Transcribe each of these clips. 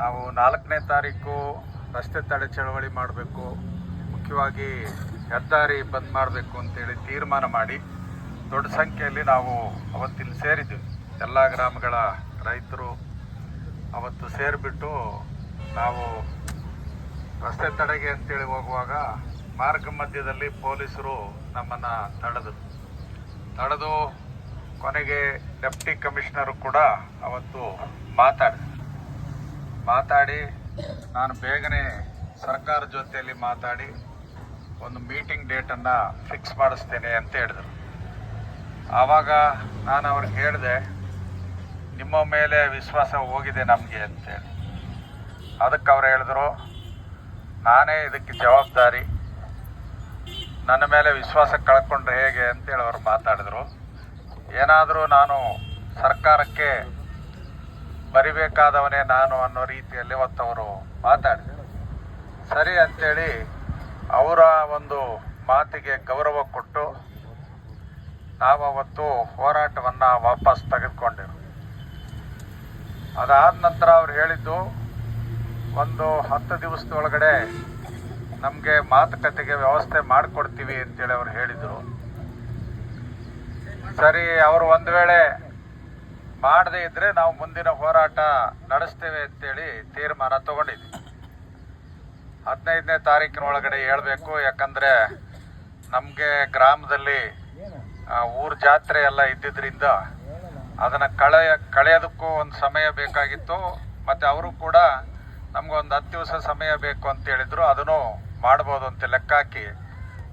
ನಾವು ನಾಲ್ಕನೇ ತಾರೀಕು ರಸ್ತೆ ತಡೆ ಚಳವಳಿ ಮಾಡಬೇಕು. ಮುಖ್ಯವಾಗಿ ಹೆದ್ದಾರಿ ಬಂದ್ ಮಾಡಬೇಕು ಅಂತೇಳಿ ತೀರ್ಮಾನ ಮಾಡಿ ದೊಡ್ಡ ಸಂಖ್ಯೆಯಲ್ಲಿ ನಾವು ಅವತ್ತಿಲ್ಲಿ ಸೇರಿದ್ವಿ ಎಲ್ಲ ಗ್ರಾಮಗಳ ರೈತರು ಅವತ್ತು ಸೇರಿಬಿಟ್ಟು ನಾವು ರಸ್ತೆ ತಡೆಗೆ ಅಂತೇಳಿ ಹೋಗುವಾಗ ಮಾರ್ಗ ಮಧ್ಯದಲ್ಲಿ ಪೊಲೀಸರು ನಮ್ಮನ್ನು ತಡೆದರು ತಡೆದು ಕೊನೆಗೆ ಡೆಪ್ಟಿ ಕಮಿಷನರು ಕೂಡ ಅವತ್ತು ಮಾತಾಡಿದ್ರು. ಮಾತಾಡಿ, ನಾನು ಬೇಗನೆ ಸರ್ಕಾರ ಜೊತೆಯಲ್ಲಿ ಮಾತಾಡಿ, ಒಂದು ಮೀಟಿಂಗ್ ಡೇಟನ್ನು ಫಿಕ್ಸ್ ಮಾಡಿಸ್ತೇನೆ ಅಂತ ಹೇಳಿದರು. ಆವಾಗ ನಾನು ಅವ್ರಿಗೆ ಹೇಳಿದೆ, ನಿಮ್ಮ ಮೇಲೆ ವಿಶ್ವಾಸ ಹೋಗಿದೆ ನಮಗೆ ಅಂತೇಳಿ ಅದಕ್ಕೆ ಅವ್ರು ಹೇಳಿದ್ರು, ನಾನೇ ಇದಕ್ಕೆ ಜವಾಬ್ದಾರಿ. ನನ್ನ ಮೇಲೆ ವಿಶ್ವಾಸ ಕಳ್ಕೊಂಡ್ರೆ ಹೇಗೆ ಅಂತೇಳಿ ಅವ್ರು ಮಾತಾಡಿದ್ರು. ಏನಾದರೂ ನಾನು ಸರ್ಕಾರಕ್ಕೆ ಬರಿಬೇಕಾದವನೇ ನಾನು ಅನ್ನೋ ರೀತಿಯಲ್ಲಿ ಅವತ್ತು ಅವರು ಮಾತಾಡಿದರು. ಸರಿ ಅಂತೇಳಿ ಅವರ ಒಂದು ಮಾತಿಗೆ ಗೌರವ ಕೊಟ್ಟು ನಾವು ಅವತ್ತು ಹೋರಾಟವನ್ನು ವಾಪಸ್ ತೆಗೆದುಕೊಂಡೆವು. ಅದಾದ ನಂತರ ಅವ್ರು ಹೇಳಿದ್ದು, ಒಂದು ಹತ್ತು ದಿವಸದೊಳಗಡೆ ನಮಗೆ ಮಾತುಕತೆಗೆ ವ್ಯವಸ್ಥೆ ಮಾಡಿಕೊಡ್ತೀವಿ ಅಂತೇಳಿ ಅವ್ರು ಹೇಳಿದರು. ಸರಿ, ಅವರು ಒಂದು ವೇಳೆ ಮಾಡದೇ ಇದ್ರೆ ನಾವು ಮುಂದಿನ ಹೋರಾಟ ನಡೆಸ್ತೇವೆ ಅಂತೇಳಿ ತೀರ್ಮಾನ ತಗೊಂಡಿದ್ವಿ. ಹದಿನೈದನೇ ತಾರೀಕಿನ ಒಳಗಡೆ ಹೇಳ್ಬೇಕು, ಯಾಕಂದ್ರೆ ನಮಗೆ ಗ್ರಾಮದಲ್ಲಿ ಊರ್ ಜಾತ್ರೆ ಎಲ್ಲ ಇದ್ದಿದ್ರಿಂದ ಅದನ್ನ ಕಳೆಯ, ಕಳೆಯೋದಕ್ಕೂ ಒಂದು ಸಮಯ ಬೇಕಾಗಿತ್ತು. ಮತ್ತೆ ಅವರು ಕೂಡ ನಮ್ಗೊಂದು ಹತ್ತು ದಿವಸ ಸಮಯ ಬೇಕು ಅಂತ ಹೇಳಿದ್ರು. ಅದನ್ನು ಮಾಡ್ಬೋದು ಅಂತ ಲೆಕ್ಕ ಹಾಕಿ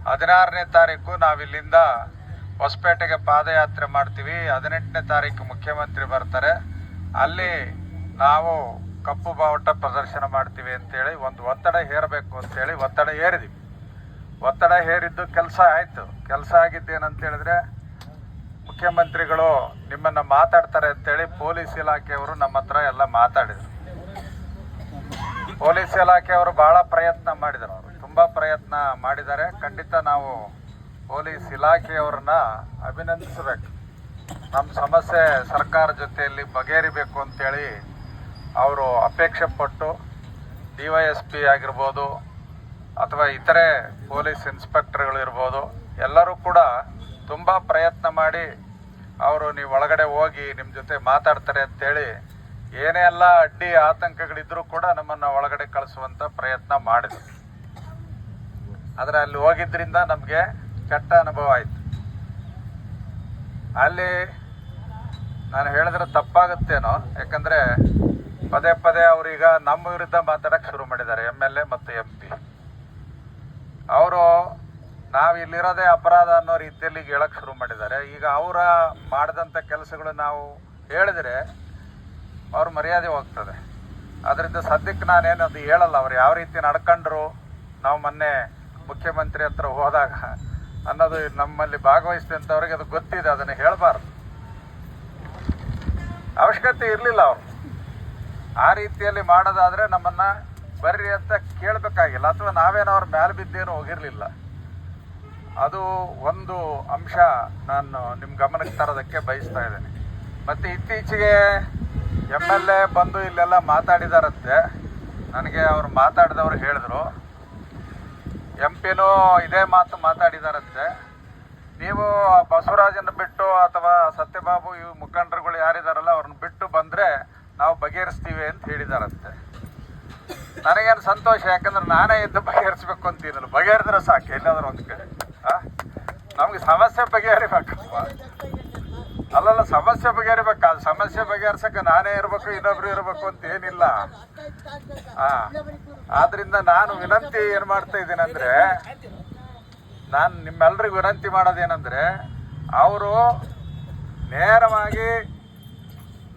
ಹದಿನಾರನೇ ತಾರೀಕು ನಾವಿಲ್ಲಿಂದ ಹೊಸಪೇಟೆಗೆ ಪಾದಯಾತ್ರೆ ಮಾಡ್ತೀವಿ. ಹದಿನೆಂಟನೇ ತಾರೀಕು ಮುಖ್ಯಮಂತ್ರಿ ಬರ್ತಾರೆ. ಅಲ್ಲಿ ನಾವು ಕಪ್ಪು ಬಾವುಟ ಪ್ರದರ್ಶನ ಮಾಡ್ತೀವಿ ಅಂತೇಳಿ ಒಂದು ಒತ್ತಡ ಹೇರಬೇಕು ಅಂತೇಳಿ ಒತ್ತಡ ಹೇರಿದ್ವಿ. ಒತ್ತಡ ಹೇರಿದ್ದು ಕೆಲಸ ಆಯಿತು. ಕೆಲಸ ಆಗಿದ್ದೇನಂತೇಳಿದ್ರೆ ಮುಖ್ಯಮಂತ್ರಿಗಳು ನಿಮ್ಮನ್ನು ಮಾತಾಡ್ತಾರೆ ಅಂತೇಳಿ ಪೊಲೀಸ್ ಇಲಾಖೆಯವರು ನಮ್ಮ ಹತ್ರ ಎಲ್ಲ ಮಾತಾಡಿದರು. ಪೊಲೀಸ್ ಇಲಾಖೆಯವರು ಭಾಳ ಪ್ರಯತ್ನ ಮಾಡಿದರು. ಅವರು ತುಂಬ ಪ್ರಯತ್ನ ಮಾಡಿದ್ದಾರೆ. ಖಂಡಿತ ನಾವು ಪೊಲೀಸ್ ಇಲಾಖೆಯವ್ರನ್ನ ಅಭಿನಂದಿಸಬೇಕು. ನಮ್ಮ ಸಮಸ್ಯೆ ಸರ್ಕಾರ ಜೊತೆಯಲ್ಲಿ ಬಗೆಹರಿಬೇಕು ಅಂತೇಳಿ ಅವರು ಅಪೇಕ್ಷೆ ಪಟ್ಟು ಡಿ ವೈ ಎಸ್ ಪಿ ಆಗಿರ್ಬೋದು ಅಥವಾ ಇತರೆ ಪೊಲೀಸ್ ಇನ್ಸ್ಪೆಕ್ಟರ್ಗಳು ಇರ್ಬೋದು ಎಲ್ಲರೂ ಕೂಡ ತುಂಬ ಪ್ರಯತ್ನ ಮಾಡಿ ಅವರು ನೀವು ಒಳಗಡೆ ಹೋಗಿ ನಿಮ್ಮ ಜೊತೆ ಮಾತಾಡ್ತಾರೆ ಅಂತೇಳಿ ಏನೇ ಎಲ್ಲ ಅಡ್ಡಿ ಆತಂಕಗಳಿದ್ರೂ ಕೂಡ ನಮ್ಮನ್ನು ಒಳಗಡೆ ಕಳಿಸುವಂಥ ಪ್ರಯತ್ನ ಮಾಡಿದ್ರು. ಆದರೆ ಅಲ್ಲಿ ಹೋಗಿದ್ದರಿಂದ ನಮಗೆ ಕೆಟ್ಟ ಅನುಭವ ಆಯಿತು. ಅಲ್ಲಿ ನಾನು ಹೇಳಿದ್ರೆ ತಪ್ಪಾಗುತ್ತೇನೋ, ಯಾಕಂದರೆ ಪದೇ ಪದೇ ಅವರೀಗ ನಮ್ಮ ವಿರುದ್ಧ ಮಾತಾಡಕ್ಕೆ ಶುರು ಮಾಡಿದ್ದಾರೆ ಎಂ ಎಲ್ ಎ ಮತ್ತು ಎಂ ಪಿ ಅವರು ನಾವು ಇಲ್ಲಿರೋದೇ ಅಪರಾಧ ಅನ್ನೋ ರೀತಿಯಲ್ಲಿ ಹೇಳೋಕೆ ಹೇಳಕ್ ಶುರು ಮಾಡಿದ್ದಾರೆ. ಈಗ ಅವರ ಮಾಡಿದಂಥ ಕೆಲಸಗಳು ನಾವು ಹೇಳಿದ್ರೆ ಅವ್ರ ಮರ್ಯಾದೆ ಹೋಗ್ತದೆ. ಅದರಿಂದ ಸದ್ಯಕ್ಕೆ ನಾನೇನು ಅದು ಹೇಳಲ್ಲ. ಅವ್ರು ಯಾವ ರೀತಿ ನಡ್ಕೊಂಡ್ರು, ನಾವು ಮೊನ್ನೆ ಮುಖ್ಯಮಂತ್ರಿ ಹತ್ರ ಹೋದಾಗ ಅನ್ನೋದು ನಮ್ಮಲ್ಲಿ ಭಾಗವಹಿಸಿದಂಥವ್ರಿಗೆ ಅದು ಗೊತ್ತಿದೆ, ಅದನ್ನು ಹೇಳಬಾರ್ದು. ಅವಶ್ಯಕತೆ ಇರಲಿಲ್ಲ ಅವರು. ಆ ರೀತಿಯಲ್ಲಿ ಮಾಡೋದಾದರೆ ನಮ್ಮನ್ನ ಬರ್ರಿ ಅಂತ ಕೇಳಬೇಕಾಗಿಲ್ಲ, ಅಥವಾ ನಾವೇನೋ ಅವ್ರ ಮೇಲೆ ಬಿದ್ದೇನು ಹೋಗಿರಲಿಲ್ಲ. ಅದು ಒಂದು ಅಂಶ ನಾನು ನಿಮ್ಮ ಗಮನಕ್ಕೆ ತರೋದಕ್ಕೆ ಬಯಸ್ತಾ ಇದ್ದೇನೆ. ಮತ್ತೆ ಇತ್ತೀಚೆಗೆ ಎಂ ಎಲ್ ಎ ಬಂದು ಇಲ್ಲೆಲ್ಲ ಮಾತಾಡಿದಾರಂತೆ. ನನಗೆ ಅವರು ಮಾತಾಡಿದವರು ಹೇಳಿದ್ರು. ಎಂ ಪಿನೂ ಇದೇ ಮಾತು ಮಾತಾಡಿದಾರಂತೆ. ನೀವು ಬಸವರಾಜನ ಬಿಟ್ಟು ಅಥವಾ ಸತ್ಯಬಾಬು ಇವ್ ಮುಖಂಡರುಗಳು ಯಾರಿದಾರಲ್ಲ, ಅವ್ರನ್ನ ಬಿಟ್ಟು ಬಂದ್ರೆ ನಾವು ಬಗೆಹರಿಸ್ತೀವಿ ಅಂತ ಹೇಳಿದಾರಂತೆ. ನನಗೇನು ಸಂತೋಷ? ಯಾಕಂದ್ರೆ ನಾನೇ ಇದ್ದು ಬಗೆಹರಿಸ್ಬೇಕು ಅಂತೀನಲ್ಲ ಬಗೆಹರಿದ್ರೆ ಸಾಕು, ಎಲ್ಲಾದ್ರೂ ಒಂದು ಕಡೆ. ನಮಗೆ ಸಮಸ್ಯೆ ಬಗೆಹರಿಬೇಕಪ್ಪ. ಅಲ್ಲಲ್ಲ, ಸಮಸ್ಯೆ ಬಗೆಹರಿಬೇಕು ಸಮಸ್ಯೆ ಬಗೆಹರಿಸಕ್ಕೆ ನಾನೇ ಇರಬೇಕು, ಇನ್ನೊಬ್ರು ಇರಬೇಕು ಅಂತ ಏನಿಲ್ಲ. ಆದ್ರಿಂದ ನಾನು ವಿನಂತಿ ಏನ್ ಮಾಡ್ತಾ ಇದ್ದೀನಿ ಅಂದ್ರೆ, ನಾನು ನಿಮ್ಮೆಲ್ರಿಗೂ ವಿನಂತಿ ಮಾಡೋದೇನಂದ್ರೆ, ಅವರು ನೇರವಾಗಿ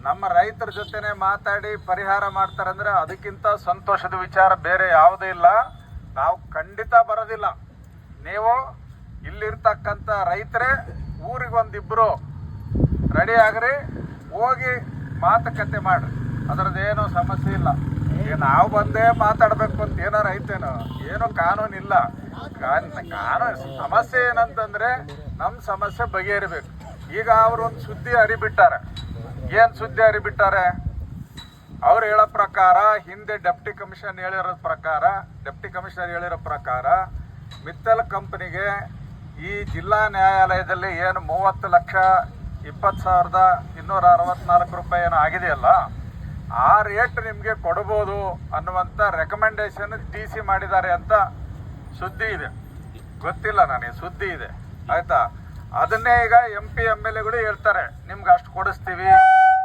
ನಮ್ಮ ರೈತರ ಜೊತೆನೆ ಮಾತಾಡಿ ಪರಿಹಾರ ಮಾಡ್ತಾರಂದ್ರೆ ಅದಕ್ಕಿಂತ ಸಂತೋಷದ ವಿಚಾರ ಬೇರೆ ಯಾವುದೂ ಇಲ್ಲ. ನಾವು ಖಂಡಿತ ಬರೋದಿಲ್ಲ. ನೀವು ಇಲ್ಲಿರ್ತಕ್ಕಂಥ ರೈತರೇ ಊರಿಗೆ ಒಂದಿಬ್ರು ರೆಡಿ ಆಗ್ರಿ, ಹೋಗಿ ಮಾತುಕತೆ ಮಾಡ್ರಿ. ಅದರದ್ದೇನು ಸಮಸ್ಯೆ ಇಲ್ಲ. ನಾವು ಬಂದೇ ಮಾತಾಡಬೇಕು ಅಂತ ಏನಾರ ಐತೇನೋ? ಏನೋ ಕಾನೂನು ಇಲ್ಲ. ಕಾನ್- ಕಾನೂನು, ಸಮಸ್ಯೆ ಏನಂತಂದ್ರೆ ನಮ್ಮ ಸಮಸ್ಯೆ ಬಗೆಹರಿಬೇಕು. ಈಗ ಅವರು ಒಂದು ಸುದ್ದಿ ಅರಿಬಿಟ್ಟಾರೆ. ಏನು ಸುದ್ದಿ ಅರಿಬಿಟ್ಟಾರೆ? ಅವ್ರು ಹೇಳೋ ಪ್ರಕಾರ, ಹಿಂದೆ ಡೆಪ್ಟಿ ಕಮಿಷನ್ ಹೇಳಿರೋ ಪ್ರಕಾರ, ಡೆಪ್ಟಿ ಕಮಿಷನರ್ ಹೇಳಿರೋ ಪ್ರಕಾರ, ಮಿತ್ತಲ್ ಕಂಪನಿಗೆ ಈ ಜಿಲ್ಲಾ ನ್ಯಾಯಾಲಯದಲ್ಲಿ ಏನು ಮೂವತ್ತು ಲಕ್ಷ ಇಪ್ಪತ್ತು ಸಾವಿರದ ಇನ್ನೂರ ಅರವತ್ನಾಲ್ಕು ರೂಪಾಯಿ ಏನೋ ಆಗಿದೆಯಲ್ಲ, ಆ ರೇಟ್ ನಿಮಗೆ ಕೊಡ್ಬೋದು ಅನ್ನುವಂಥ ರೆಕಮೆಂಡೇಶನ್ ಡಿ ಸಿ ಮಾಡಿದ್ದಾರೆ ಅಂತ ಸುದ್ದಿ ಇದೆ. ಗೊತ್ತಿಲ್ಲ ನನಗೆ, ಸುದ್ದಿ ಇದೆ. ಆಯ್ತಾ? ಅದನ್ನೇ ಈಗ ಎಂ ಪಿ ಎಂ ಎಲ್ ಎಗಳು ಹೇಳ್ತಾರೆ, ನಿಮ್ಗೆ ಅಷ್ಟು ಕೊಡಿಸ್ತೀವಿ,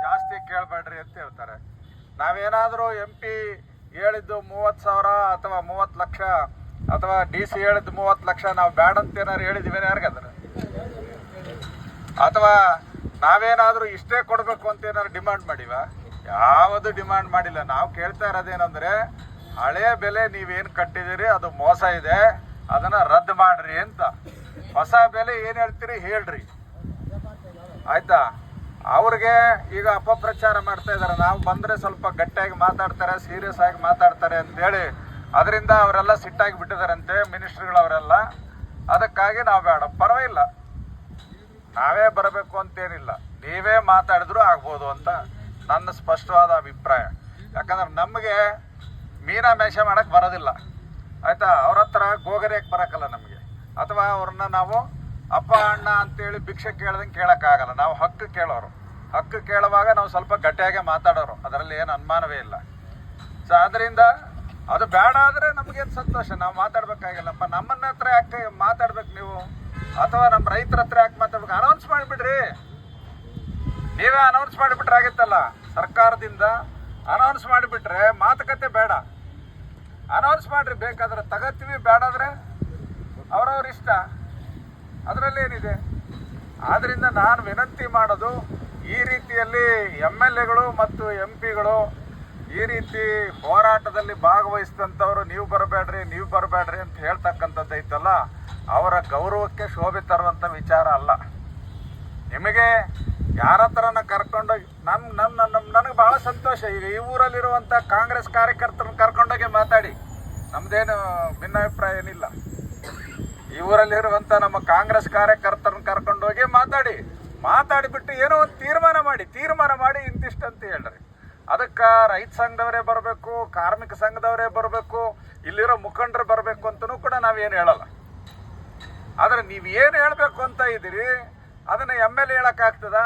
ಜಾಸ್ತಿ ಕೇಳಬೇಡ್ರಿ ಅಂತ ಹೇಳ್ತಾರೆ. ನಾವೇನಾದರೂ ಎಂ ಪಿ ಹೇಳಿದ್ದು ಮೂವತ್ತು ಸಾವಿರ ಅಥವಾ ಮೂವತ್ತು ಲಕ್ಷ, ಅಥವಾ ಡಿ ಸಿ ಹೇಳಿದ್ದು ಮೂವತ್ತು ಲಕ್ಷ, ನಾವು ಬ್ಯಾಡ ಅಂತ ಏನಾದ್ರು ಹೇಳಿದ್ವಿ ಯಾರಿಗಾದ್ರೆ? ಅಥವಾ ನಾವೇನಾದರೂ ಇಷ್ಟೇ ಕೊಡಬೇಕು ಅಂತ ಏನಾದ್ರು ಡಿಮಾಂಡ್ ಮಾಡಿವ? ಯಾವುದು ಡಿಮಾಂಡ್ ಮಾಡಿಲ್ಲ. ನಾವು ಕೇಳ್ತಾ ಇರೋದೇನಂದ್ರೆ ಹಳೆ ಬೆಲೆ ನೀವೇನು ಕಟ್ಟಿದಿರಿ ಅದು ಮೋಸ ಇದೆ, ಅದನ್ನ ರದ್ದು ಮಾಡ್ರಿ ಅಂತ. ಹೊಸ ಬೆಲೆ ಏನು ಹೇಳ್ತೀರಿ ಹೇಳ್ರಿ. ಆಯ್ತಾ? ಅವ್ರಿಗೆ ಈಗ ಅಪಪ್ರಚಾರ ಮಾಡ್ತಾ ಇದ್ದಾರೆ ನಾವು ಬಂದ್ರೆ ಸ್ವಲ್ಪ ಗಟ್ಟಿಯಾಗಿ ಮಾತಾಡ್ತಾರೆ ಸೀರಿಯಸ್ ಆಗಿ ಮಾತಾಡ್ತಾರೆ ಅಂತೇಳಿ. ಅದರಿಂದ ಅವರೆಲ್ಲ ಸಿಟ್ಟಾಗಿ ಬಿಟ್ಟಿದಾರಂತೆ ಮಿನಿಸ್ಟ್ರಿಗಳವರೆಲ್ಲ ಅದಕ್ಕಾಗಿ ನಾವು ಬೇಡ. ಪರವಾಗಿಲ್ಲ. ನಾವೇ ಬರಬೇಕು ಅಂತೇನಿಲ್ಲ. ನೀವೇ ಮಾತಾಡಿದ್ರು ಆಗ್ಬೋದು ಅಂತ ನನ್ನ ಸ್ಪಷ್ಟವಾದ ಅಭಿಪ್ರಾಯ. ಯಾಕಂದ್ರೆ ನಮಗೆ ಮೀನಾ ಮೇಷ ಮಾಡಕ್ ಬರೋದಿಲ್ಲ. ಆಯ್ತಾ? ಅವ್ರ ಹತ್ರ ಗೋಗರಿಯಕ್ಕೆ ಬರಕಲ್ಲ ನಮಗೆ. ಅಥವಾ ಅವ್ರನ್ನ ನಾವು ಅಪ್ಪ, ಅಣ್ಣ ಅಂತೇಳಿ ಭಿಕ್ಷೆ ಕೇಳ್ದಂಗೆ ಕೇಳೋಕ್ಕಾಗಲ್ಲ. ನಾವು ಹಕ್ಕು ಕೇಳೋರು. ಹಕ್ಕು ಕೇಳುವಾಗ ನಾವು ಸ್ವಲ್ಪ ಗಟ್ಟಿಯಾಗೆ ಮಾತಾಡೋರು. ಅದರಲ್ಲಿ ಏನು ಅನುಮಾನವೇ ಇಲ್ಲ. ಸೊ ಅದರಿಂದ ಅದು ಬೇಡ ಆದರೆ ನಮಗೇನು ಸಂತೋಷ? ನಾವು ಮಾತಾಡ್ಬೇಕಾಗಿಲ್ಲಪ್ಪ. ನಮ್ಮನ್ನ ಹತ್ರ ಯಾಕೆ ಮಾತಾಡ್ಬೇಕು ನೀವು? ಅಥವಾ ನಮ್ಮ ರೈತರ ಹತ್ರ ಯಾಕೆ ಮಾತಾಡ್ಬೇಕು? ಅನೌನ್ಸ್ ಮಾಡಿಬಿಡ್ರಿ. ನೀವೇ ಅನೌನ್ಸ್ ಮಾಡಿಬಿಟ್ರೆ ಆಗಿತ್ತಲ್ಲ? ಸರ್ಕಾರದಿಂದ ಅನೌನ್ಸ್ ಮಾಡಿಬಿಟ್ರೆ ಮಾತುಕತೆ ಬೇಡ. ಅನೌನ್ಸ್ ಮಾಡ್ರಿ, ಬೇಕಾದ್ರೆ ತಗತ್ತೀವಿ ಬೇಡಾದ್ರೆ ಅವ್ರವ್ರ ಇಷ್ಟ. ಅದರಲ್ಲಿ ಏನಿದೆ? ಆದ್ರಿಂದ ನಾನು ವಿನಂತಿ ಮಾಡೋದು ಈ ರೀತಿಯಲ್ಲಿ ಎಂ ಎಲ್ ಎಗಳು ಮತ್ತು ಎಂ ಪಿಗಳು ಈ ರೀತಿ ಹೋರಾಟದಲ್ಲಿ ಭಾಗವಹಿಸಿದಂಥವ್ರು ನೀವು ಬರಬೇಡ್ರಿ ನೀವು ಬರಬೇಡ್ರಿ ಅಂತ ಹೇಳ್ತಕ್ಕಂಥದ್ದು ಐತಲ್ಲ, ಅವರ ಗೌರವಕ್ಕೆ ಶೋಭೆ ತರುವಂಥ ವಿಚಾರ ಅಲ್ಲ. ನಿಮಗೆ ಯಾರ ಹತ್ರನ ಕರ್ಕೊಂಡೋಗಿ ನನ್ನ ನನ್ನ ನಮ್ಮ ನನಗೆ ಭಾಳ ಸಂತೋಷ. ಈಗ ಈ ಊರಲ್ಲಿರುವಂಥ ಕಾಂಗ್ರೆಸ್ ಕಾರ್ಯಕರ್ತರನ್ನ ಕರ್ಕೊಂಡೋಗಿ ಮಾತಾಡಿ. ನಮ್ಮದೇನು ಭಿನ್ನಾಭಿಪ್ರಾಯ ಏನಿಲ್ಲ. ಈ ಊರಲ್ಲಿರುವಂಥ ನಮ್ಮ ಕಾಂಗ್ರೆಸ್ ಕಾರ್ಯಕರ್ತರನ್ನ ಕರ್ಕೊಂಡೋಗಿ ಮಾತಾಡಿ. ಮಾತಾಡಿಬಿಟ್ಟು ಏನೋ ಒಂದು ತೀರ್ಮಾನ ಮಾಡಿ ತೀರ್ಮಾನ ಮಾಡಿ ಇಂತಿಷ್ಟು ಅಂತ ಹೇಳ್ರಿ. ಅದಕ್ಕೆ ರೈತ ಸಂಘದವರೇ ಬರಬೇಕು, ಕಾರ್ಮಿಕ ಸಂಘದವರೇ ಬರಬೇಕು, ಇಲ್ಲಿರೋ ಮುಖಂಡರು ಬರಬೇಕು ಅಂತಲೂ ಕೂಡ ನಾವೇನು ಹೇಳಲ್ಲ. ಆದ್ರೆ ನೀವು ಏನು ಹೇಳಬೇಕು ಅಂತ ಇದ್ದೀರಿ, ಅದನ್ನ ಎಂ ಎಲ್ ಎ ಹೇಳೋಕ್ಕಾಗ್ತದ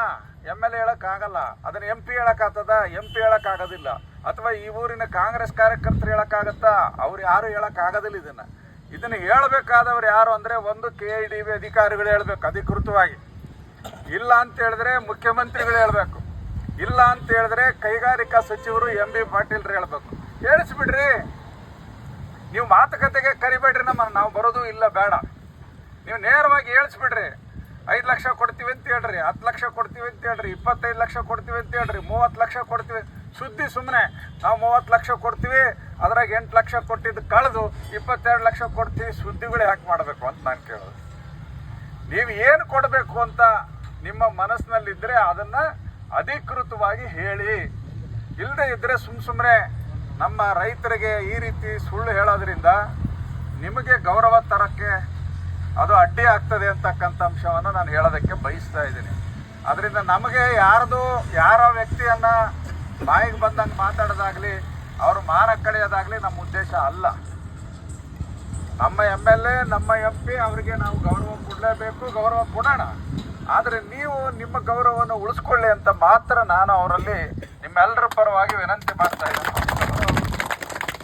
ಎಂ ಎಲ್ ಎ ಹೇಳೋಕ್ಕಾಗಲ್ಲ ಅದನ್ನ ಎಂ ಪಿ ಹೇಳಕ್ಕಾಗ್ತದ ಎಂ ಪಿ ಹೇಳೋಕ್ಕಾಗೋದಿಲ್ಲ ಅಥವಾ ಈ ಊರಿನ ಕಾಂಗ್ರೆಸ್ ಕಾರ್ಯಕರ್ತರು ಹೇಳೋಕ್ಕಾಗತ್ತಾ ಅವ್ರು ಯಾರು ಹೇಳೋಕ್ಕಾಗೋದಿಲ್ಲ ಇದನ್ನ. ಇದನ್ನ ಹೇಳ್ಬೇಕಾದವ್ರು ಯಾರು ಅಂದ್ರೆ ಒಂದು ಕೆ ಡಿ ಬಿ ಅಧಿಕಾರಿಗಳು ಹೇಳ್ಬೇಕು, ಅಧಿಕೃತವಾಗಿ. ಇಲ್ಲ ಅಂತ ಹೇಳಿದ್ರೆ ಮುಖ್ಯಮಂತ್ರಿಗಳು ಹೇಳ್ಬೇಕು. ಇಲ್ಲ ಅಂತ ಹೇಳಿದ್ರೆ ಕೈಗಾರಿಕಾ ಸಚಿವರು ಎಂ ಬಿ ಪಾಟೀಲ್ ಹೇಳ್ಬೇಕು. ಹೇಳಿಸ್ಬಿಡ್ರಿ. ನೀವು ಮಾತುಕತೆಗೆ ಕರಿಬೇಡ್ರಿ ನಮ್ಮನ್ನು ನಾವು ಬರೋದು ಇಲ್ಲ, ಬೇಡ. ನೀವು ನೇರವಾಗಿ ಹೇಳಿಸ್ಬಿಡ್ರಿ. ಐದು ಲಕ್ಷ ಕೊಡ್ತೀವಿ ಅಂತ ಹೇಳ್ರಿ, ಹತ್ತು ಲಕ್ಷ ಕೊಡ್ತೀವಿ ಅಂತ ಹೇಳ್ರಿ, ಇಪ್ಪತ್ತೈದು ಲಕ್ಷ ಕೊಡ್ತೀವಿ ಅಂತ ಹೇಳ್ರಿ, ಮೂವತ್ತು ಲಕ್ಷ ಕೊಡ್ತೀವಿ. ಸುದ್ದಿ ಸುಮ್ಮನೆ ನಾವು ಮೂವತ್ತು ಲಕ್ಷ ಕೊಡ್ತೀವಿ, ಅದ್ರಾಗ ಎಂಟು ಲಕ್ಷ ಕೊಟ್ಟಿದ್ದು ಕಳೆದು ಇಪ್ಪತ್ತೆರಡು ಲಕ್ಷ ಕೊಡ್ತೀವಿ, ಸುದ್ದಿಗಳು ಯಾಕೆ ಮಾಡಬೇಕು ಅಂತ ನಾನು ಕೇಳೋದು. ನೀವು ಏನು ಕೊಡಬೇಕು ಅಂತ ನಿಮ್ಮ ಮನಸ್ಸಿನಲ್ಲಿದ್ದರೆ ಅದನ್ನ ಅಧಿಕೃತವಾಗಿ ಹೇಳಿ. ಇಲ್ಲದೆ ಇದ್ದರೆ ಸುಮ್ ಸುಮ್ಮನೆ ನಮ್ಮ ರೈತರಿಗೆ ಈ ರೀತಿ ಸುಳ್ಳು ಹೇಳೋದ್ರಿಂದ ನಿಮಗೆ ಗೌರವ ತರಕ್ಕೆ ಅದು ಅಡ್ಡಿ ಆಗ್ತದೆ ಅಂತಕ್ಕಂಥ ಅಂಶವನ್ನು ನಾನು ಹೇಳೋದಕ್ಕೆ ಬಯಸ್ತಾ ಇದ್ದೀನಿ. ಅದರಿಂದ ನಮಗೆ ಯಾರ್ದು, ಯಾರ ವ್ಯಕ್ತಿಯನ್ನ ಬಾಯಿಗೆ ಬಂದಂಗೆ ಮಾತಾಡೋದಾಗ್ಲಿ, ಅವರು ಮಾನ ಕಳೆಯೋದಾಗ್ಲಿ ನಮ್ಮ ಉದ್ದೇಶ ಅಲ್ಲ. ನಮ್ಮ ಎಂ ಎಲ್ ಎ, ನಮ್ಮ ಎಂ ಪಿ, ಅವರಿಗೆ ನಾವು ಗೌರವ ಕೊಡಲೇಬೇಕು, ಗೌರವ ಕೊಡೋಣ. ಆದರೆ ನೀವು ನಿಮ್ಮ ಗೌರವವನ್ನು ಉಳಿಸ್ಕೊಳ್ಳಿ ಅಂತ ಮಾತ್ರ ನಾನು ಅವರಲ್ಲಿ ನಿಮ್ಮೆಲ್ಲರ ಪರವಾಗಿ ವಿನಂತಿ ಮಾಡ್ತಾ ಇದ್ದೀನಿ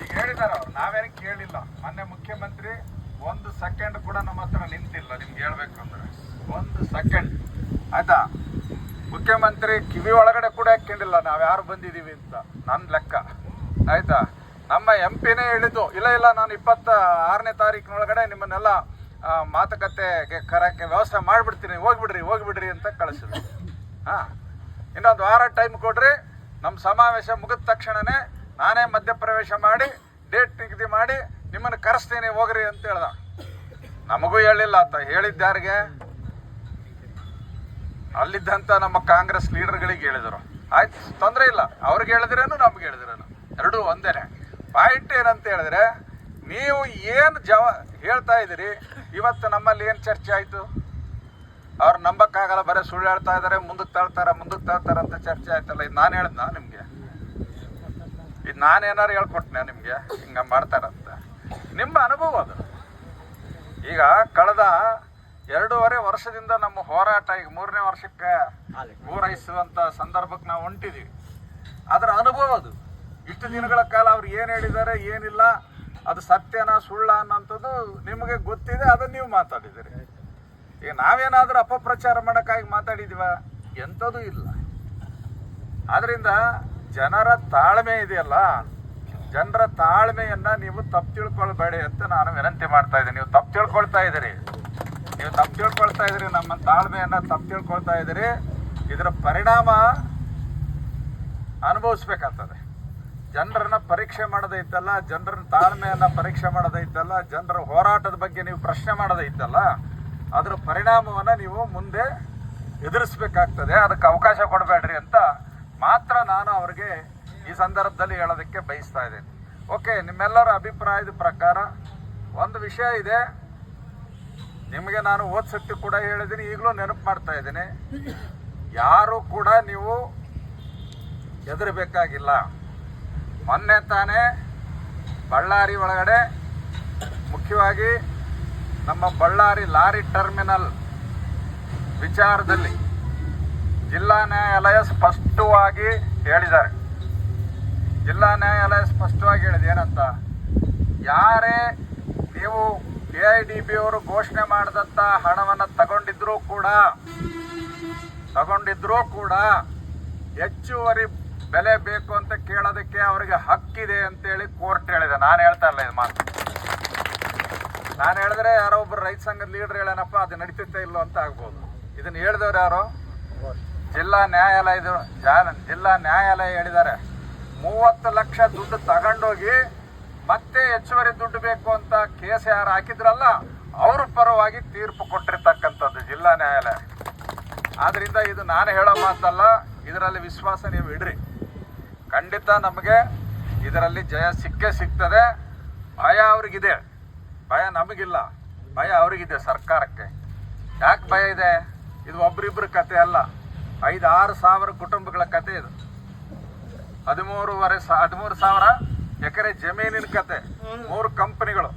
ಈಗ ಹೇಳಿದಾರ ಅವ್ರು, ನಾವೇನು ಕೇಳಿಲ್ಲ. ಮೊನ್ನೆ ಮುಖ್ಯಮಂತ್ರಿ ಒಂದು ಸೆಕೆಂಡ್ ಕೂಡ ನಮ್ಮ ಹತ್ರ ನಿಂತಿಲ್ಲ, ನಿಮ್ಗೆ ಹೇಳ್ಬೇಕು ಅಂದ್ರೆ ಒಂದು ಸೆಕೆಂಡ್. ಆಯ್ತಾ? ಮುಖ್ಯಮಂತ್ರಿ ಕಿವಿ ಒಳಗಡೆ ಕೂಡ ಹಾಕೊಂಡಿಲ್ಲ ನಾವು ಯಾರು ಬಂದಿದ್ದೀವಿ ಅಂತ. ನನ್ನ ಲೆಕ್ಕ. ಆಯ್ತಾ? ನಮ್ಮ ಎಂ ಪಿನೇ ಹೇಳಿದ್ದು ಇಲ್ಲ ಇಲ್ಲ, ನಾನು ಇಪ್ಪತ್ತ ಆರನೇ ತಾರೀಕಿನೊಳಗಡೆ ನಿಮ್ಮನ್ನೆಲ್ಲ ಮಾತುಕತೆಗೆ ಕರಕ್ಕೆ ವ್ಯವಸ್ಥೆ ಮಾಡಿಬಿಡ್ತೀನಿ, ಹೋಗ್ಬಿಡ್ರಿ ಹೋಗ್ಬಿಡ್ರಿ ಅಂತ ಕಳಿಸಿದ್ರು. ಹಾಂ. ಇನ್ನೊಂದು ವಾರ ಟೈಮ್ ಕೊಡ್ರಿ ನಮ್ಮ ಸಮಾವೇಶ ಮುಗಿದ ತಕ್ಷಣನೇ ನಾನೇ ಮಧ್ಯಪ್ರವೇಶ ಮಾಡಿ ಡೇಟ್ ನಿಗದಿ ಮಾಡಿ ನಿಮ್ಮನ್ನು ಕರೆಸ್ತೀನಿ, ಹೋಗ್ರಿ ಅಂತ ಹೇಳ್ದ. ನಮಗೂ ಹೇಳಿಲ್ಲ ಆತ ಹೇಳಿದ್ದಾರಿಗೆ ಅಲ್ಲಿದ್ದಂಥ ನಮ್ಮ ಕಾಂಗ್ರೆಸ್ ಲೀಡರ್ಗಳಿಗೆ ಹೇಳಿದರು. ಆಯ್ತು, ತೊಂದರೆ ಇಲ್ಲ. ಅವ್ರಿಗೆ ಹೇಳಿದ್ರೇನು, ನಮ್ಗೆ ಹೇಳಿದ್ರೇನು. ಎರಡೂ ಒಂದೇನೆ. ಪಾಯಿಂಟ್ ಏನಂತ ಹೇಳಿದ್ರೆ ನೀವು ಏನು ಜವ ಹೇಳ್ತಾ ಇದ್ದೀರಿ? ಇವತ್ತು ನಮ್ಮಲ್ಲಿ ಏನು ಚರ್ಚೆ ಆಯಿತು? ಅವ್ರು ನಂಬಕ್ಕಾಗಲ್ಲ, ಬರೀ ಸುಳ್ಳು ಹೇಳ್ತಾ ಇದ್ದಾರೆ ಮುಂದಕ್ಕೆ ತಳ್ತಾರೆ ಮುಂದಕ್ಕೆ ತಳ್ತಾರೆ ಅಂತ ಚರ್ಚೆ ಆಯ್ತಲ್ಲ, ಇದು ನಾನು ಹೇಳ್ದ ನಿಮಗೆ? ಇದು ನಾನೇನಾರು ಹೇಳ್ಕೊಟ್ನೆ ನಿಮಗೆ? ಹಿಂಗೆ ಮಾಡ್ತಾರಂತ ನಿಮ್ಮ ಅನುಭವ ಅದು. ಈಗ ಕಳೆದ ಎರಡೂವರೆ ವರ್ಷದಿಂದ ನಮ್ಮ ಹೋರಾಟ ಈಗ ಮೂರನೇ ವರ್ಷಕ್ಕೆ ಪೂರೈಸುವಂಥ ಸಂದರ್ಭಕ್ಕೆ ನಾವು ಹೊಂಟಿದೀವಿ. ಅದರ ಅನುಭವ ಅದು. ಇಷ್ಟು ದಿನಗಳ ಕಾಲ ಅವ್ರು ಏನು ಹೇಳಿದ್ದಾರೆ, ಏನಿಲ್ಲ. ಅದು ಸತ್ಯನ ಸುಳ್ಳ ಅನ್ನೋಂಥದ್ದು ನಿಮಗೆ ಗೊತ್ತಿದೆ ಅದನ್ನ ನೀವು ಮಾತಾಡಿದಿರಿ ಈಗ ನಾವೇನಾದರೂ ಅಪಪ್ರಚಾರ ಮಾಡೋಕ್ಕಾಗಿ ಮಾತಾಡಿದೀವ ಎಂಥದೂ ಇಲ್ಲ. ಆದ್ದರಿಂದ ಜನರ ತಾಳ್ಮೆ ಇದೆಯಲ್ಲ, ಜನರ ತಾಳ್ಮೆಯನ್ನ ನೀವು ತಪ್ಪು ತಿಳ್ಕೊಳ್ಬೇಡಿ ಅಂತ ನಾನು ವಿನಂತಿ ಮಾಡ್ತಾ ಇದ್ದೀನಿ. ನೀವು ತಪ್ಪು ತಿಳ್ಕೊಳ್ತಾ ಇದ್ದೀರಿ. ನೀವು ತಪ್ಪು ತಿಳ್ಕೊಳ್ತಾ ಇದ್ದೀರಿ, ನಮ್ಮ ತಾಳ್ಮೆಯನ್ನ ತಪ್ಪು ತಿಳ್ಕೊಳ್ತಾ ಇದ್ದೀರಿ. ಇದರ ಪರಿಣಾಮ ಅನುಭವಿಸ್ಬೇಕಾಗ್ತದೆ. ಜನರನ್ನ ಪರೀಕ್ಷೆ ಮಾಡೋದೈತಲ್ಲ ಜನರ ತಾಳ್ಮೆಯನ್ನ ಪರೀಕ್ಷೆ ಮಾಡೋದೈತಲ್ಲ ಜನರ ಹೋರಾಟದ ಬಗ್ಗೆ ನೀವು ಪ್ರಶ್ನೆ ಮಾಡೋದೈತಲ್ಲ ಅದರ ಪರಿಣಾಮವನ್ನ ನೀವು ಮುಂದೆ ಎದುರಿಸಬೇಕಾಗ್ತದೆ. ಅದಕ್ಕೆ ಅವಕಾಶ ಕೊಡಬೇಡ್ರಿ ಅಂತ ಮಾತ್ರ ನಾನು ಅವ್ರಿಗೆ ಈ ಸಂದರ್ಭದಲ್ಲಿ ಹೇಳೋದಕ್ಕೆ ಬಯಸ್ತಾ ಇದ್ದೀನಿ. ಓಕೆ, ನಿಮ್ಮೆಲ್ಲರ ಅಭಿಪ್ರಾಯದ ಪ್ರಕಾರ ಒಂದು ವಿಷಯ ಇದೆ. ನಿಮಗೆ ನಾನು ಓದ್ಸತ್ತಿ ಕೂಡ ಹೇಳಿದ್ದೀನಿ, ಈಗಲೂ ನೆನಪು ಮಾಡ್ತಾ ಇದ್ದೀನಿ. ಯಾರು ಕೂಡ ನೀವು ಹೆದರಬೇಕಾಗಿಲ್ಲ ಮೊನ್ನೆ ತಾನೇ ಬಳ್ಳಾರಿ ಒಳಗಡೆ ಮುಖ್ಯವಾಗಿ ನಮ್ಮ ಬಳ್ಳಾರಿ ಲಾರಿ ಟರ್ಮಿನಲ್ ವಿಚಾರದಲ್ಲಿ ಜಿಲ್ಲಾ ನ್ಯಾಯಾಲಯ ಸ್ಪಷ್ಟವಾಗಿ ಹೇಳಿದ್ದಾರೆ. ಜಿಲ್ಲಾ ನ್ಯಾಯಾಲಯ ಸ್ಪಷ್ಟವಾಗಿ ಹೇಳಿದೆ. ಏನಂತ? ಯಾರೇ ನೀವು ಎ ಐ ಡಿ ಬಿ ಅವರು ಘೋಷಣೆ ಮಾಡಿದಂತ ಹಣವನ್ನು ತಗೊಂಡಿದ್ರೂ ಕೂಡ ತಗೊಂಡಿದ್ರೂ ಕೂಡ ಹೆಚ್ಚುವರಿ ಬೆಲೆ ಬೇಕು ಅಂತ ಕೇಳೋದಕ್ಕೆ ಅವರಿಗೆ ಹಕ್ಕಿದೆ ಅಂತೇಳಿ ಕೋರ್ಟ್ ಹೇಳಿದೆ. ನಾನು ಹೇಳ್ತಾ ಇಲ್ಲ ಇದು ಮಾತು. ನಾನು ಹೇಳಿದ್ರೆ ಯಾರೋ ಒಬ್ರು ರೈತ ಸಂಘದ ಲೀಡರ್ ಹೇಳೇನಪ್ಪ, ಅದು ನಡೀತೈತೆ ಇಲ್ಲೋ ಅಂತ ಆಗ್ಬೋದು. ಇದನ್ನ ಹೇಳಿದವ್ರು ಯಾರು? ಜಿಲ್ಲಾ ನ್ಯಾಯಾಲಯದ ಜಿಲ್ಲಾ ನ್ಯಾಯಾಲಯ ಹೇಳಿದ್ದಾರೆ. ಮೂವತ್ತು ಲಕ್ಷ ದುಡ್ಡು ತಗೊಂಡೋಗಿ ಮತ್ತೆ ಹೆಚ್ಚುವರಿ ದುಡ್ಡು ಬೇಕು ಅಂತ ಕೇಸ್ ಯಾರು ಹಾಕಿದ್ರಲ್ಲ, ಅವ್ರ ಪರವಾಗಿ ತೀರ್ಪು ಕೊಟ್ಟಿರ್ತಕ್ಕಂಥದ್ದು ಜಿಲ್ಲಾ ನ್ಯಾಯಾಲಯ. ಆದ್ರಿಂದ ಇದು ನಾನು ಹೇಳೋ ಮಾತಲ್ಲ, ಇದರಲ್ಲಿ ವಿಶ್ವಾಸ ನೀವು ಇಡ್ರಿ. ಖಂಡಿತ ನಮಗೆ ಇದರಲ್ಲಿ ಜಯ ಸಿಕ್ಕೇ ಸಿಗ್ತದೆ. ಭಯ ಅವ್ರಿಗಿದೆ. ಭಯ ನಮಗಿಲ್ಲ. ಭಯ ಅವ್ರಿಗಿದೆ ಸರ್ಕಾರಕ್ಕೆ. ಯಾಕೆ ಭಯ ಇದೆ? ಇದು ಒಬ್ರಿಬ್ರ ಕತೆ ಅಲ್ಲ. ಐದು ಆರು ಸಾವಿರ ಕುಟುಂಬಗಳ ಕತೆ ಇದು. ಹದಿಮೂರುವರೆ ಸಾ ಹದಿಮೂರು ಸಾವಿರ ಎಕರೆ ಜಮೀನಿನ ಕತೆ. ಮೂರು ಕಂಪನಿಗಳು.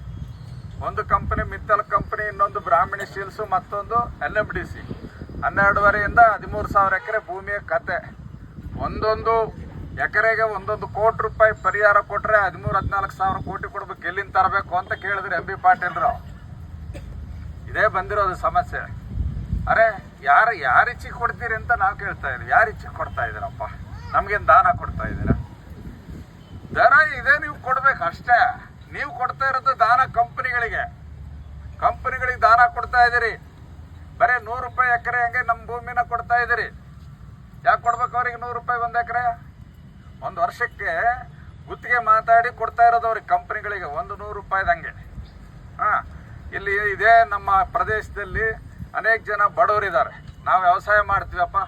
ಒಂದು ಕಂಪನಿ ಮಿತ್ತಲ್ ಕಂಪನಿ, ಇನ್ನೊಂದು ಬ್ರಾಹ್ಮಣಿ ಸ್ಟೀಲ್ಸು ಮತ್ತೊಂದು ಎಲ್ ಎಂ ಡಿ ಸಿ ಹನ್ನೆರಡುವರೆಯಿಂದ ಹದಿಮೂರು ಸಾವಿರ ಎಕರೆ ಭೂಮಿಯ ಕತೆ. ಒಂದೊಂದು ಎಕರೆಗೆ ಒಂದೊಂದು ಕೋಟಿ ರೂಪಾಯಿ ಪರಿಹಾರ ಕೊಟ್ಟರೆ ಹದಿಮೂರು, ಹದಿನಾಲ್ಕು ಸಾವಿರ ಕೋಟಿ ಕೊಡ್ಬೇಕು. ಎಲ್ಲಿಂದ ತರಬೇಕು ಅಂತ ಕೇಳಿದ್ರು ಎಂ ಬಿ ಪಾಟೀಲ್ರು. ಇದೇ ಬಂದಿರೋದು ಸಮಸ್ಯೆ. ಅರೆ, ಯಾರು ಯಾರು ಇಚ್ಛೆ ಕೊಡ್ತೀರಿ ಅಂತ ನಾವು ಕೇಳ್ತಾ ಇದ್ದೀವಿ. ಯಾರು ಇಚ್ಛೆ ಕೊಡ್ತಾ ಇದ್ದೀರಪ್ಪ? ನಮ್ಗೇನು ದಾನ ಕೊಡ್ತಾ ಇದ್ದೀರಾ? ದರ ಇದೆ, ನೀವು ಕೊಡ್ಬೇಕು ಅಷ್ಟೇ. ನೀವು ಕೊಡ್ತಾ ಇರೋದು ದಾನ ಕಂಪನಿಗಳಿಗೆ. ಕಂಪನಿಗಳಿಗೆ ದಾನ ಕೊಡ್ತಾ ಇದ್ದೀರಿ. ಬರೀ ನೂರು ರೂಪಾಯಿ ಎಕರೆ ಹಂಗೆ ನಮ್ಮ ಭೂಮಿನ ಕೊಡ್ತಾ ಇದ್ದೀರಿ. ಯಾಕೆ ಕೊಡ್ಬೇಕು ಅವ್ರಿಗೆ ನೂರು ರೂಪಾಯಿ ಒಂದು ಎಕರೆ? ಒಂದು ವರ್ಷಕ್ಕೆ ಗುತ್ತಿಗೆ ಮಾತಾಡಿ ಕೊಡ್ತಾ ಇರೋದು ಅವ್ರಿಗೆ ಕಂಪನಿಗಳಿಗೆ ಒಂದು ನೂರು ರೂಪಾಯಿದಂಗೆ ಹಾಂ, ಇಲ್ಲಿ ಇದೇ ನಮ್ಮ ಪ್ರದೇಶದಲ್ಲಿ ಅನೇಕ ಜನ ಬಡವರಿದ್ದಾರೆ. ನಾವು ವ್ಯವಸಾಯ ಮಾಡ್ತೀವಪ್ಪ.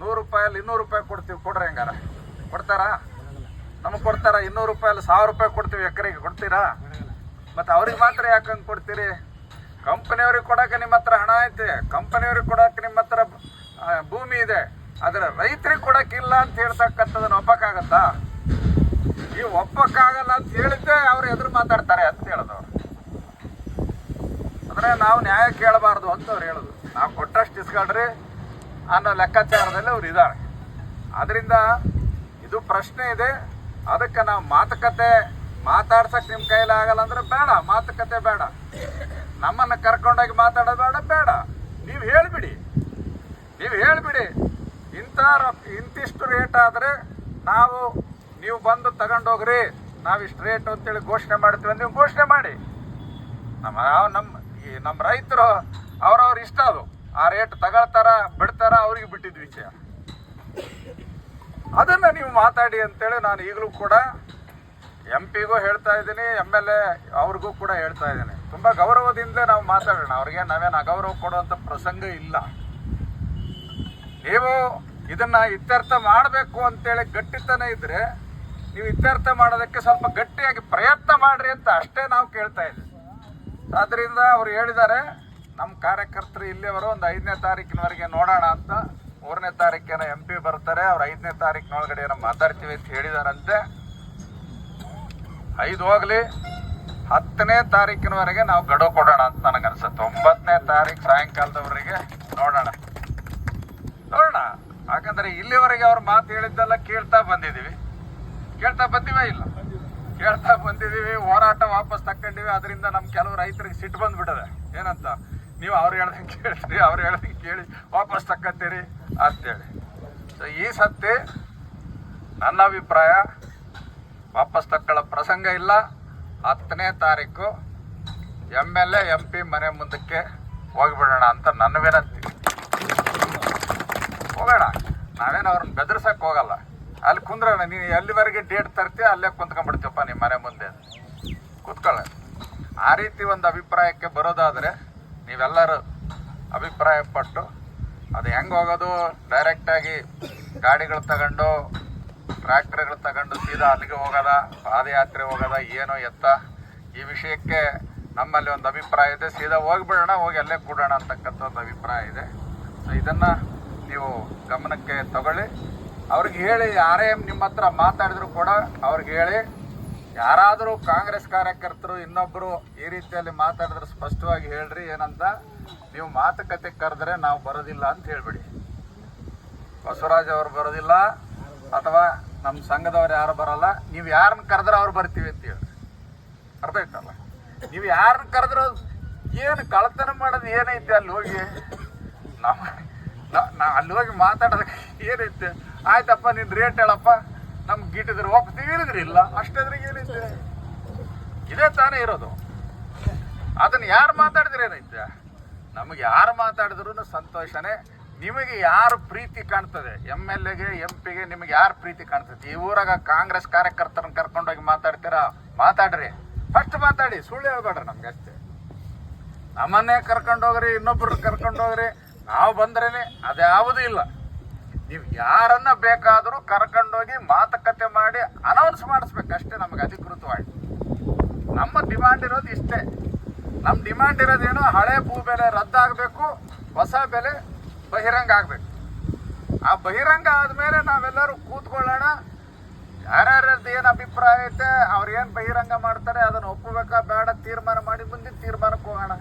ನೂರು ರೂಪಾಯಲ್ಲಿ ಇನ್ನೂರು ರೂಪಾಯಿ ಕೊಡ್ತೀವಿ. ಕೊಡ್ರಿ ಹೆಂಗಾರ. ಕೊಡ್ತಾರಾ? ನಮಗೆ ಕೊಡ್ತಾರ? ಇನ್ನೂರು ರೂಪಾಯಲ್ಲಿ ಸಾವಿರ ರೂಪಾಯಿ ಕೊಡ್ತೀವಿ ಎಕರೆಗೆ. ಕೊಡ್ತೀರಾ? ಮತ್ತು ಅವ್ರಿಗೆ ಮಾತ್ರ ಯಾಕೆ ಹಂಗೆ ಕೊಡ್ತೀರಿ? ಕಂಪನಿಯವ್ರಿಗೆ ಕೊಡೋಕೆ ನಿಮ್ಮ ಹತ್ರ ಹಣ ಐತೆ. ಕಂಪನಿಯವ್ರಿಗೆ ಕೊಡೋಕೆ ನಿಮ್ಮ ಹತ್ರ ಭೂಮಿ ಇದೆ. ಆದರೆ ರೈತರಿಗೆ ಕೊಡೋಕ್ಕಿಲ್ಲ ಅಂತ ಹೇಳ್ತಕ್ಕಂಥದ್ದನ್ನು ಒಪ್ಪಕ್ಕಾಗತ್ತಾ? ಈ ಒಪ್ಪಕ್ಕಾಗಲ್ಲ ಅಂತ ಹೇಳಿದ್ದೆ ಅವ್ರು ಎದುರು ಮಾತಾಡ್ತಾರೆ ಅಂತ ಹೇಳಿದವ್ರು ಅಂದರೆ ನಾವು ನ್ಯಾಯ ಕೇಳಬಾರ್ದು ಅಂತ ಅವ್ರು ಹೇಳೋದು. ನಾವು ಕೊಟ್ಟಷ್ಟು ಇಸ್ಕೊಳ್ರಿ ಅನ್ನೋ ಲೆಕ್ಕಾಚಾರದಲ್ಲಿ ಅವ್ರು ಇದ್ದಾರೆ. ಅದರಿಂದ ಇದು ಪ್ರಶ್ನೆ ಇದೆ. ಅದಕ್ಕೆ ನಾವು ಮಾತುಕತೆ, ಮಾತಾಡ್ಸಕ್ ನಿಮ್ಮ ಕೈಲಿ ಆಗಲ್ಲ ಅಂದ್ರೆ ಬೇಡ, ಮಾತುಕತೆ ಬೇಡ. ನಮ್ಮನ್ನ ಕರ್ಕೊಂಡೋಗಿ ಮಾತಾಡೋದು ಬೇಡ ಬೇಡ. ನೀವು ಹೇಳಿಬಿಡಿ. ನೀವು ಹೇಳ್ಬಿಡಿ. ಇಂಥ ಇಂತಿಷ್ಟು ರೇಟ್ ಆದರೆ ನಾವು, ನೀವು ಬಂದು ತಗೊಂಡೋಗ್ರಿ. ನಾವು ಇಷ್ಟು ರೇಟ್ ಅಂತೇಳಿ ಘೋಷಣೆ ಮಾಡ್ತೀವಿ ಅಂತ ಘೋಷಣೆ ಮಾಡಿ. ನಮ್ಮ ನಮ್ಮ ಈ ನಮ್ಮ ರೈತರು ಅವ್ರವ್ರ ಇಷ್ಟ ಅದು. ಆ ರೇಟ್ ತಗೊಳ್ತಾರ, ಬಿಡ್ತಾರ, ಅವ್ರಿಗೆ ಬಿಟ್ಟಿದ್ ವಿಷಯ. ಅದನ್ನ ನೀವು ಮಾತಾಡಿ ಅಂತೇಳಿ ನಾನು ಈಗಲೂ ಕೂಡ ಎಂ ಪಿಗೂ ಹೇಳ್ತಾ ಇದ್ದೀನಿ ಎಂ ಎಲ್ ಎ ಅವ್ರಿಗೂ ಕೂಡ ಹೇಳ್ತಾ ಇದ್ದೀನಿ. ತುಂಬ ಗೌರವದಿಂದಲೇ ನಾವು ಮಾತಾಡೋಣ. ಅವ್ರಿಗೆ ನಾವೇನು ಅಗೌರವ ಕೊಡುವಂಥ ಪ್ರಸಂಗ ಇಲ್ಲ. ನೀವು ಇದನ್ನ ಇತ್ಯರ್ಥ ಮಾಡಬೇಕು ಅಂತೇಳಿ ಗಟ್ಟಿತನ ಇದ್ರೆ ನೀವು ಇತ್ಯರ್ಥ ಮಾಡೋದಕ್ಕೆ ಸ್ವಲ್ಪ ಗಟ್ಟಿಯಾಗಿ ಪ್ರಯತ್ನ ಮಾಡ್ರಿ ಅಂತ ಅಷ್ಟೇ ನಾವು ಕೇಳ್ತಾ ಇದ್ದೀವಿ. ಆದ್ರಿಂದ ಅವ್ರು ಹೇಳಿದ್ದಾರೆ ನಮ್ಮ ಕಾರ್ಯಕರ್ತರು ಇಲ್ಲಿವರು ಒಂದು ಐದನೇ ತಾರೀಕಿನವರೆಗೆ ನೋಡೋಣ ಅಂತ. ಮೂರನೇ ತಾರೀಕಿನ ಎಂ ಪಿ ಬರ್ತಾರೆ, ಅವ್ರು ಐದನೇ ತಾರೀಕಿನೊಳಗಡೆ ಏನೋ ಮಾತಾಡ್ತೀವಿ ಅಂತ ಹೇಳಿದಾರಂತೆ. ಐದು ಹೋಗ್ಲಿ, ಹತ್ತನೇ ತಾರೀಕಿನವರೆಗೆ ನಾವು ಗಡುವು ಕೊಡೋಣ ಅಂತ ನನಗನ್ಸುತ್ತೆ. ಒಂಬತ್ತನೇ ತಾರೀಕು ಸಾಯಂಕಾಲದವರೆಗೆ ನೋಡೋಣ. ನೋಡೋಣ. ಯಾಕಂದ್ರೆ ಇಲ್ಲಿವರೆಗೆ ಅವ್ರ ಮಾತು ಹೇಳಿದ್ದೆಲ್ಲ ಕೇಳ್ತಾ ಬಂದಿದ್ದೀವಿ. ಕೇಳ್ತಾ ಬಂದಿವೇ ಇಲ್ಲ? ಕೇಳ್ತಾ ಬಂದಿದ್ದೀವಿ, ಹೋರಾಟ ವಾಪಸ್ ತಕ್ಕೊಂಡಿವಿ ಅದರಿಂದ ನಮ್ಮ ಕೆಲವು ರೈತರಿಗೆ ಸಿಟ್ಟು ಬಂದ್ಬಿಟ್ಟದೆ. ಏನಂತ? ನೀವು ಅವ್ರು ಹೇಳ್ದಂಗೆ ಕೇಳ್ತೀರಿ, ಅವ್ರು ಹೇಳ್ದಂಗೆ ಕೇಳಿ ವಾಪಸ್ ತಕ್ಕತ್ತೀರಿ ಅಂತೇಳಿ. ಸೊ ಈ ಸತಿ ನನ್ನ ಅಭಿಪ್ರಾಯ, ವಾಪಸ್ ತಕ್ಕೊಳ್ಳೋ ಪ್ರಸಂಗ ಇಲ್ಲ. ಹತ್ತನೇ ತಾರೀಕು ಎಂ ಎಲ್ ಎ, ಎಂ ಮನೆ ಮುಂದಕ್ಕೆ ಹೋಗಿಬಿಡೋಣ ಅಂತ ನನ್ನ ವಿನಂತಿ. ಹೋಗೋಣ. ನಾವೇನು ಅವ್ರನ್ನ ಬೆದರ್ಸಕ್ಕೆ ಹೋಗಲ್ಲ. ಅಲ್ಲಿ ಕುಂದ್ರೋಣ ನೀನು ಎಲ್ಲಿವರೆಗೆ ಡೇಟ್ ತರ್ತೀಯ ಅಲ್ಲೇ ಕುಂತ್ಕೊಂಡ್ಬಿಡ್ತೀವಪ್ಪ ನಿಮ್ಮ ಮನೆ ಮುಂದೆ ಕೂತ್ಕೊಳ್ಳ. ಆ ರೀತಿ ಒಂದು ಅಭಿಪ್ರಾಯಕ್ಕೆ ಬರೋದಾದರೆ ನೀವೆಲ್ಲರೂ ಅಭಿಪ್ರಾಯ ಪಟ್ಟು ಅದು ಹೆಂಗೆ ಹೋಗೋದು? ಡೈರೆಕ್ಟಾಗಿ ಗಾಡಿಗಳು ತಗೊಂಡು ಟ್ರ್ಯಾಕ್ಟರ್ಗಳು ತಗೊಂಡು ಸೀದಾ ಅಲ್ಲಿಗೆ ಹೋಗೋದ? ಪಾದಯಾತ್ರೆ ಹೋಗೋದ? ಏನೋ ಎತ್ತ? ಈ ವಿಷಯಕ್ಕೆ ನಮ್ಮಲ್ಲಿ ಒಂದು ಅಭಿಪ್ರಾಯ ಇದೆ. ಸೀದಾ ಹೋಗ್ಬಿಡೋಣ, ಹೋಗಿ ಅಲ್ಲೇ ಕೂಡೋಣ ಅಂತಕ್ಕಂಥ ಒಂದು ಅಭಿಪ್ರಾಯ ಇದೆ. ಸೊ ಇದನ್ನು ನೀವು ಗಮನಕ್ಕೆ ತಗೊಳ್ಳಿ. ಅವ್ರಿಗೆ ಹೇಳಿ ಯಾರೇ ನಿಮ್ಮ ಹತ್ರ ಮಾತಾಡಿದ್ರು ಕೂಡ ಅವ್ರಿಗೆ ಹೇಳಿ. ಯಾರಾದರೂ ಕಾಂಗ್ರೆಸ್ ಕಾರ್ಯಕರ್ತರು ಇನ್ನೊಬ್ಬರು ಈ ರೀತಿಯಲ್ಲಿ ಮಾತಾಡಿದ್ರೆ ಸ್ಪಷ್ಟವಾಗಿ ಹೇಳ್ರಿ, ಏನಂತ. ನೀವು ಮಾತುಕತೆ ಕರೆದ್ರೆ ನಾವು ಬರೋದಿಲ್ಲ ಅಂತ ಹೇಳ್ಬಿಡಿ. ಬಸವರಾಜ್ ಅವರು ಬರೋದಿಲ್ಲ, ಅಥವಾ ನಮ್ಮ ಸಂಘದವ್ರು ಯಾರು ಬರಲ್ಲ. ನೀವು ಯಾರನ್ನ ಕರೆದ್ರೆ ಅವ್ರು ಬರ್ತೀವಿ ಅಂತ ಹೇಳಿ. ಅರ್ಥ ನೀವು ಯಾರನ್ನ ಕರೆದ್ರೆ ಏನು ಕಳ್ತನ ಮಾಡೋದು ಏನೈತೆ ಅಲ್ಲಿ ಹೋಗಿ? ನಮ್ಮ ನಾ- ಅಲ್ಲಿ ಹೋಗಿ ಮಾತಾಡೋದಕ್ಕೆ ಏನೈತೆ ಆಯ್ತಪ್ಪ, ನಿನ್ ರೇಟ್ ಹೇಳಪ್ಪ. ನಮ್ಗೆ ಗಿಟ್ಟಿದ್ರೆ ಒಪ್ತೀವಿ ಇರಿದ್ರಿ ಇಲ್ಲ. ಅಷ್ಟಾದ್ರಿಗೆ ಏನೈತೆ ಇದೇ ತಾನೇ ಇರೋದು. ಅದನ್ನ ಯಾರು ಮಾತಾಡಿದ್ರೆ ಏನೈತೆ ನಮಗೆ ಯಾರು ಮಾತಾಡಿದ್ರು ಸಂತೋಷನೇ. ನಿಮಗೆ ಯಾರು ಪ್ರೀತಿ ಕಾಣ್ತದೆ? ಎಂ ಎಲ್ ಎಗೆ, ಎಂ ಪಿಗೆ ನಿಮಗೆ ಯಾರು ಪ್ರೀತಿ ಕಾಣ್ತದೆ? ಈ ಊರಾಗ ಕಾಂಗ್ರೆಸ್ ಕಾರ್ಯಕರ್ತರನ್ನ ಕರ್ಕೊಂಡೋಗಿ ಮಾತಾಡ್ತೀರಾ? ಮಾತಾಡ್ರಿ. ಫಸ್ಟ್ ಮಾತಾಡಿ. ಸುಳ್ಳು ಹೇಳ್ಬೇಡ್ರಿ ನಮ್ಗೆ ಅಷ್ಟೇ. ನಮ್ಮನ್ನೇ ಕರ್ಕೊಂಡೋಗ್ರಿ ಇನ್ನೊಬ್ರು ಕರ್ಕೊಂಡೋಗ್ರಿ. ನಾವು ಬಂದ್ರೇನೆ ಅದ್ಯಾವುದೂ ಇಲ್ಲ. ನೀವು ಯಾರನ್ನ ಬೇಕಾದರೂ ಕರ್ಕೊಂಡೋಗಿ ಮಾತುಕತೆ ಮಾಡಿ ಅನೌನ್ಸ್ ಮಾಡಿಸ್ಬೇಕಷ್ಟೇ ನಮಗೆ ಅಧಿಕೃತವಾಗಿ. ನಮ್ಮ ಡಿಮ್ಯಾಂಡ್ ಇರೋದು ಇಷ್ಟೇ. ನಮ್ಮ ಡಿಮ್ಯಾಂಡ್ ಇರೋದೇನು ಹಳೆ ಭೂ ಬೆಲೆ ರದ್ದಾಗಬೇಕು, ಹೊಸ ಬೆಲೆ ಬಹಿರಂಗ ಆಗಬೇಕು. ಆ ಬಹಿರಂಗ ಆದಮೇಲೆ ನಾವೆಲ್ಲರೂ ಕೂತ್ಕೊಳ್ಳೋಣ. ಯಾರ್ಯಾರದ್ದು ಏನು ಅಭಿಪ್ರಾಯ ಐತೆ, ಅವ್ರು ಏನು ಬಹಿರಂಗ ಮಾಡ್ತಾರೆ ಅದನ್ನು ಒಪ್ಪಬೇಕಾ, ಬೇಡ, ತೀರ್ಮಾನ ಮಾಡಿ ಮುಂದಿನ ತೀರ್ಮಾನಕ್ಕೆ ಹೋಗೋಣ.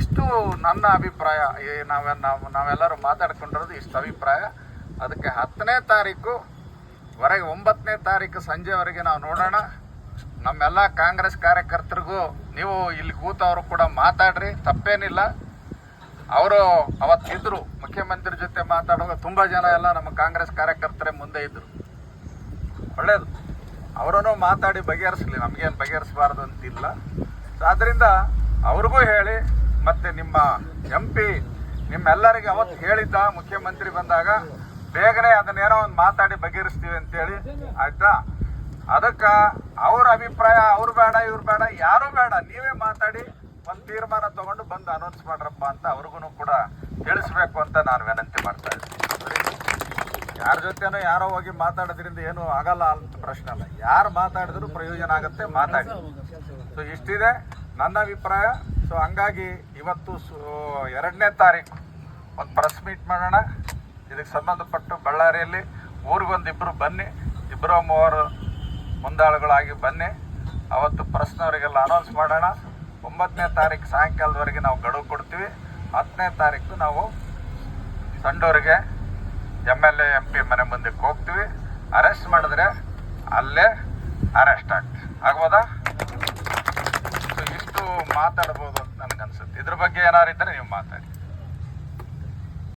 ಇಷ್ಟು ನನ್ನ ಅಭಿಪ್ರಾಯ ನಾವೆ, ನಾವು, ನಾವೆಲ್ಲರೂ ಮಾತಾಡ್ಕೊಂಡಿರೋದು ಇಷ್ಟು ಅಭಿಪ್ರಾಯ. ಅದಕ್ಕೆ ಹತ್ತನೇ ತಾರೀಕು ವರೆಗೆ ಒಂಬತ್ತನೇ ತಾರೀಕು ಸಂಜೆವರೆಗೆ ನಾವು ನೋಡೋಣ. ನಮ್ಮೆಲ್ಲ ಕಾಂಗ್ರೆಸ್ ಕಾರ್ಯಕರ್ತರಿಗೂ ನೀವು ಇಲ್ಲಿ ಕೂತವರು ಕೂಡ ಮಾತಾಡ್ರಿ, ತಪ್ಪೇನಿಲ್ಲ. ಅವರು ಅವತ್ತಿದ್ರು, ಮುಖ್ಯಮಂತ್ರಿ ಜೊತೆ ಮಾತಾಡುವಾಗ ತುಂಬ ಜನ ಎಲ್ಲ ನಮ್ಮ ಕಾಂಗ್ರೆಸ್ ಕಾರ್ಯಕರ್ತರೇ ಮುಂದೆ ಇದ್ದರು ಒಳ್ಳೇದು. ಅವರನ್ನು ಮಾತಾಡಿ ಬಗೆಹರಿಸಲಿ, ನಮಗೇನು ಬಗೆಹರಿಸಬಾರ್ದು ಅಂತಿಲ್ಲ. ಸೊ ಅದರಿಂದ ಅವ್ರಿಗೂ ಹೇಳಿ ಮತ್ತೆ ನಿಮ್ಮ ಎಂ ಪಿ ನಿಮ್ಮೆಲ್ಲರಿಗೆ ಅವತ್ತು ಹೇಳಿದ್ದ ಮುಖ್ಯಮಂತ್ರಿ ಬಂದಾಗ ಬೇಗನೆ ಅದನ್ನೇನೋ ಒಂದು ಮಾತಾಡಿ ಬಗೆಹರಿಸ್ತೀವಿ ಅಂತೇಳಿ, ಆಯ್ತಾ? ಅದಕ್ಕೆ ಅವ್ರ ಅಭಿಪ್ರಾಯ, ಅವ್ರು ಬೇಡ, ಇವ್ರು ಬೇಡ, ಯಾರು ಬೇಡ, ನೀವೇ ಮಾತಾಡಿ ಒಂದು ತೀರ್ಮಾನ ತಗೊಂಡು ಬಂದು ಅನೌನ್ಸ್ ಮಾಡ್ರಪ್ಪ ಅಂತ ಅವ್ರಿಗೂ ಕೂಡ ತಿಳಿಸ್ಬೇಕು ಅಂತ ನಾನು ವಿನಂತಿ ಮಾಡ್ತಾ ಇದ್ದೀನಿ. ಯಾರ ಜೊತೆನೋ ಯಾರೋ ಹೋಗಿ ಮಾತಾಡೋದ್ರಿಂದ ಏನು ಆಗಲ್ಲ ಅಂತ ಪ್ರಶ್ನೆ ಅಲ್ಲ. ಯಾರು ಮಾತಾಡಿದ್ರು ಪ್ರಯೋಜನ ಆಗುತ್ತೆ ಮಾತಾಡಿ. ಸೊ ಇಷ್ಟಿದೆ. ನನ್ನ ಅಭಿಪ್ರಾಯ ಸೊ ಹಂಗಾಗಿ ಇವತ್ತು ಎರಡನೇ ತಾರೀಕು. ಒಂದು ಪ್ರೆಸ್ ಮೀಟ್ ಮಾಡೋಣ. ಇದಕ್ಕೆ ಸಂಬಂಧಪಟ್ಟು ಬಳ್ಳಾರಿಯಲ್ಲಿ ಊರಿಗೊಂದಿಬ್ಬರು ಬನ್ನಿ. ಇಬ್ಬರು ಮೂವರು ಮುಂದಾಳುಗಳಾಗಿ ಬನ್ನಿ. ಅವತ್ತು ಪ್ರೆಸ್ನವರಿಗೆಲ್ಲ ಅನೌನ್ಸ್ ಮಾಡೋಣ. ಒಂಬತ್ತನೇ ತಾರೀಕು ಸಾಯಂಕಾಲದವರೆಗೆ ನಾವು ಗಡುವು ಕೊಡ್ತೀವಿ. ಹತ್ತನೇ ತಾರೀಕು ನಾವು ಸಂಡೂರಿಗೆ ಎಂ ಎಲ್ ಎ, ಎಂ ಮನೆ ಮುಂದಕ್ಕೆ ಹೋಗ್ತೀವಿ. ಅರೆಸ್ಟ್ ಮಾಡಿದ್ರೆ ಅಲ್ಲೇ ಅರೆಸ್ಟ್ ಆಗ್ತೀವಿ. ಆಗ್ಬೋದಾ? ಮಾತಾಡ್ಬೋದು ಅಂತ ನನಗನ್ಸುತ್ತೆ. ಇದ್ರ ಬಗ್ಗೆ ಏನಾರು ಇದ್ದರೆ ನೀವು ಮಾತಾಡಿ.